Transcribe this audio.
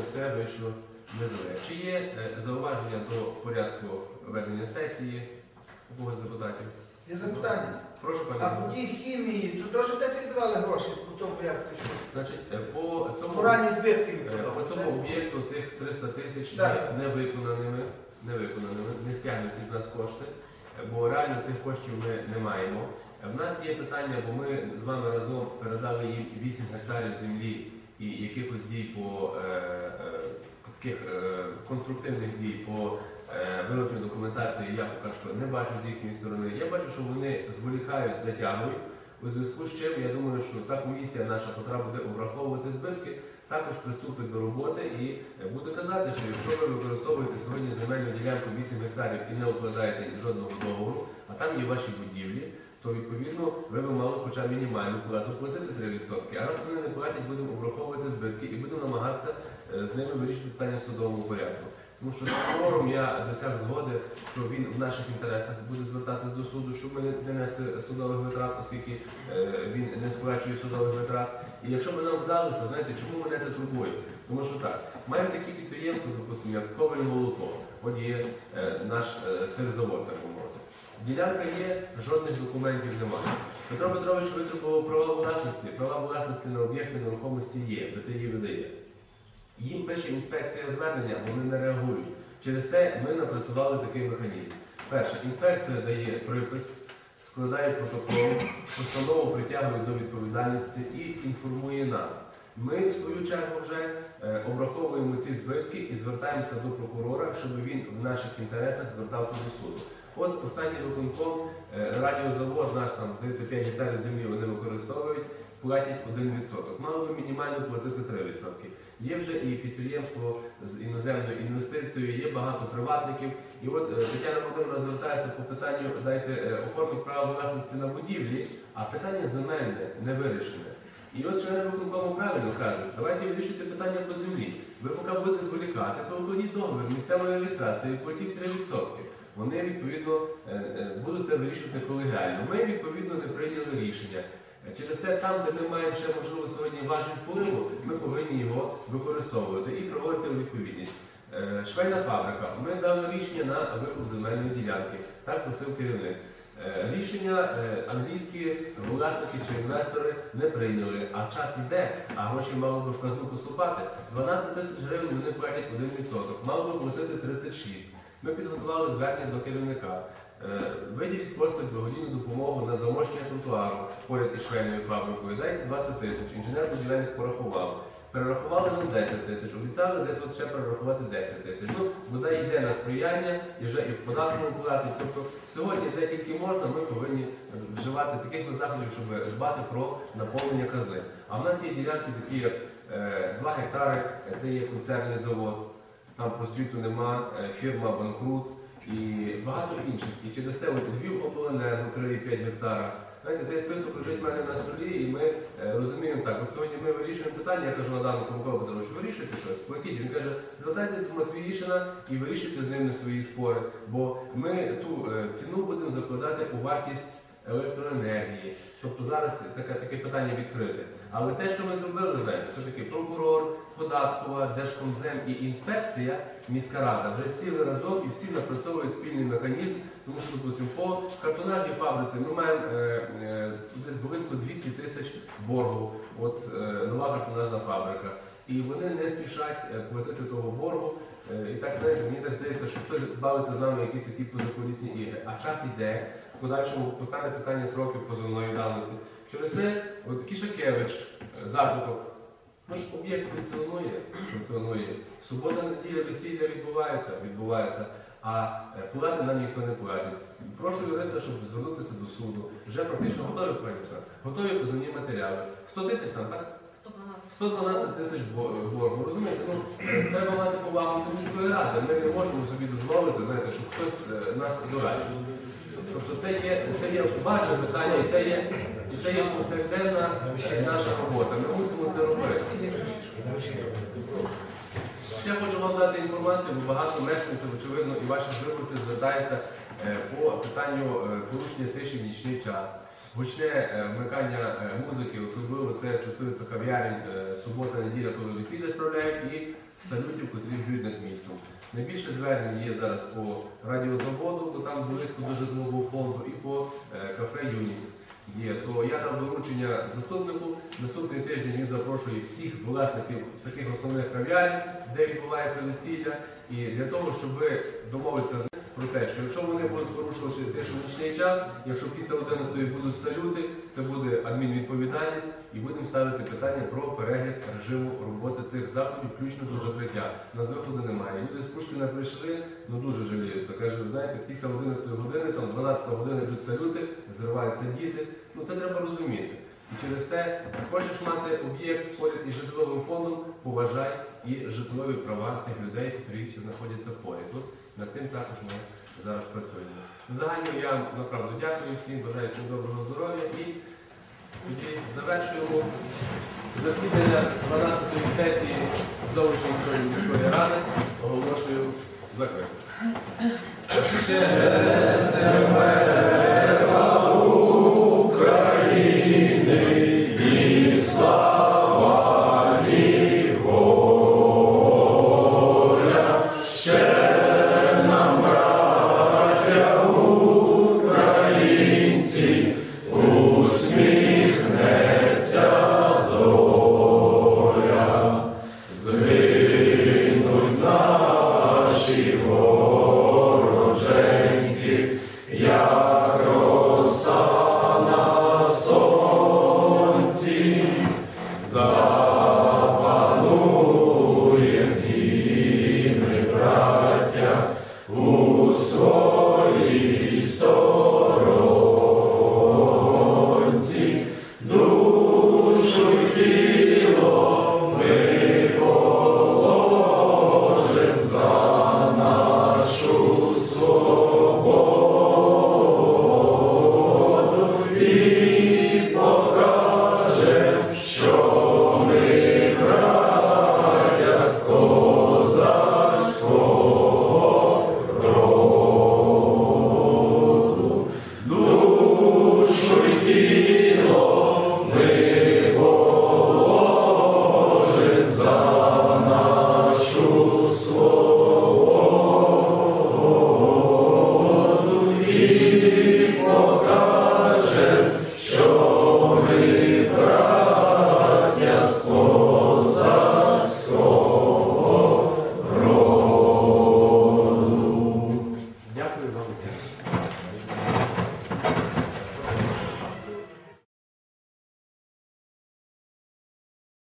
все вийшло не зле. Чи є е, зауваження до порядку ведення сесії у когось з депутатів? Є запитання. Прошу А пане. по тій хімії, то теж де ти давали гроші по тому що? Значить, е, по цьому, Поранні збитки е, по цьому об'єкту тих 300 тисяч є невиконаними, невиконаними, не стягнуті з нас кошти, бо реально цих коштів ми не маємо. В нас є питання, бо ми з вами разом передали їм 8 гектарів землі і якихось дій по е, таких е, конструктивних дій по е, документації я поки що не бачу з їхньої сторони. Я бачу, що вони зволікають, затягують. У зв'язку з чим я думаю, що та комісія наша, яка буде обраховувати збитки, також приступить до роботи і буде казати, що якщо ви використовуєте сьогодні земельну ділянку 8 гектарів і не укладаєте жодного договору, а там є ваші будівлі, то відповідно ви б мали хоча мінімальну плату платити 3%. А раз вони не платять, будемо обраховувати збитки і будемо намагатися з ними вирішити питання в судовому порядку. Тому що з прокурором я досяг згоди, що він в наших інтересах буде звертатись до суду, щоб ми не несли судових витрат, оскільки е, він не сплачує судових витрат. І якщо б нам вдалося, знаєте, чому мене це турбує? Тому що так, маємо такі підприємства, допустимо, як Коваль Молоко, от є е, наш е, сирзавод, так би. Ділянка є, жодних документів немає. Петро Петрович витребував права власності. Права власності на об'єкти нерухомості є, БТІ видає. Їм пише інспекція звернення, вони не реагують. Через те ми напрацювали такий механізм. Перше, інспекція дає припис, складає протокол, постанову притягує до відповідальності і інформує нас. Ми, в свою чергу, вже е, обраховуємо ці збитки і звертаємося до прокурора, щоб він в наших інтересах звертався до суду. От останній виконком, е, радіозавод, наш там, здається, 5 гектарів землі вони використовують, платять 1%. Мало би мінімально платити 3%. Є вже і підприємство з іноземною інвестицією, є багато приватників. І от е, Тетяна Володимирівна звертається по питанню, дайте е, оформити право власності на будівлі, а питання земельне не вирішене. І от члени виконкому правильно кажуть, давайте вирішуйте питання по землі. Ви поки будете зволікати, то укладіть договір місцевої реєстрації, платіть 3%. Вони відповідно е, будуть це вирішувати колегіально. Ми відповідно не прийняли рішення. Через те, там, де ми маємо ще можливо сьогодні важіль впливу, ми повинні його використовувати і проводити у відповідність. Е, Швейна фабрика. Ми дали рішення на викуп земельної ділянки. Так просив керівник. Е, Рішення е, англійські власники чи інвестори не прийняли, а час іде, а гроші мали би в казну поступати. 12 тисяч гривень вони платять 1%, мали би платити 36. Ми підготували звернення до керівника. Е, Виділіть просто благодійну допомогу на замощення тротуару поряд із швейною фабрикою. Дайте 20 тисяч. Інженер будівельник порахував. Перерахували нам 10 тисяч, обіцяли десь от ще перерахувати 10 тисяч. Ну, вода йде на сприяння і вже і в податковому платить. Тобто сьогодні, де тільки можна, ми повинні вживати таких заходів, щоб дбати про наповнення казни. А в нас є ділянки такі, як е, 2 гектари, е, це є консервний завод, там просвіту нема, е, фірма банкрут і багато інших. І через те от Львів обленерго 3,5 гектара. Знаєте, цей список лежить в мене на столі, і ми е, розуміємо так. От сьогодні ми вирішуємо питання, я кажу Адаму Микола Петрович, вирішуйте щось, платіть. Він каже, звертайте до Матвіїшина і вирішуйте з ними свої спори. Бо ми ту е, ціну будемо закладати у вартість електроенергії. Тобто зараз таке, таке питання відкрите. Але те, що ми зробили, знаєте, все-таки прокурор, податкова, Держкомзем і інспекція, міська рада вже сіли разом і всі напрацьовують спільний механізм, тому що, допустимо, по картонажній фабриці ми маємо е, е, десь близько 200 тисяч боргу. От е, нова картонажна фабрика. І вони не спішать е, платити того боргу. Е, І так знаєте, мені так здається, що хтось бавиться з нами якісь такі позаколісні ігри. А час іде, в подальшому постане питання сроків позовної давності. Через те, от Кішакевич, заробіток, ну ж об'єкт функціонує, функціонує. Субота, неділя, весілля відбувається, відбувається, а е, плати нам ніхто не платить. Прошу юриста, щоб звернутися до суду. Вже практично готові пані готові позовні матеріали. 100 тисяч там, так? 112. 112 тисяч бо- боргу. Розумієте, ну е, треба мати повагу до міської ради. Ми не можемо собі дозволити, знаєте, щоб хтось е, нас дорадив. Тобто це є, це є важне питання, і це є, і це є повсякденна наша робота. Ми мусимо це робити. Ще хочу вам дати інформацію, бо багато мешканців, очевидно, і ваших виборців звертається е, по питанню е, порушення тиші в нічний час. Гучне е, вмикання музики, особливо це стосується кав'ярень, субота, неділя, коли весілля справляють, і салютів, котрі б'ють над містом. Найбільше звернень є зараз по радіозаводу, то там близько до житлового фонду, і по кафе Юнікс є. То я дав доручення заступнику. Наступний тиждень він запрошує всіх власників таких основних кав'ярень, де відбувається весілля, і для того, щоб домовитися з про те, що якщо вони будуть тишу в нічний час, якщо після 11 будуть салюти, це буде адмінвідповідальність, і будемо ставити питання про перегляд режиму роботи цих заходів, включно до закриття. Нас виходу немає. Люди з Пушкіна прийшли, ну дуже жаліються. Каже, знаєте, після 11 години, там 12 години йдуть салюти, взриваються діти. Ну це треба розуміти. І через те, хочеш мати об'єкт поряд із житловим фондом, поважай і житлові права тих людей, які знаходяться поряд. От над тим також ми зараз працюємо. Загально я вам направду дякую всім, бажаю всім доброго здоров'я і тоді завершуємо засідання 12-ї сесії зовнішньої міської ради. Оголошую закритим.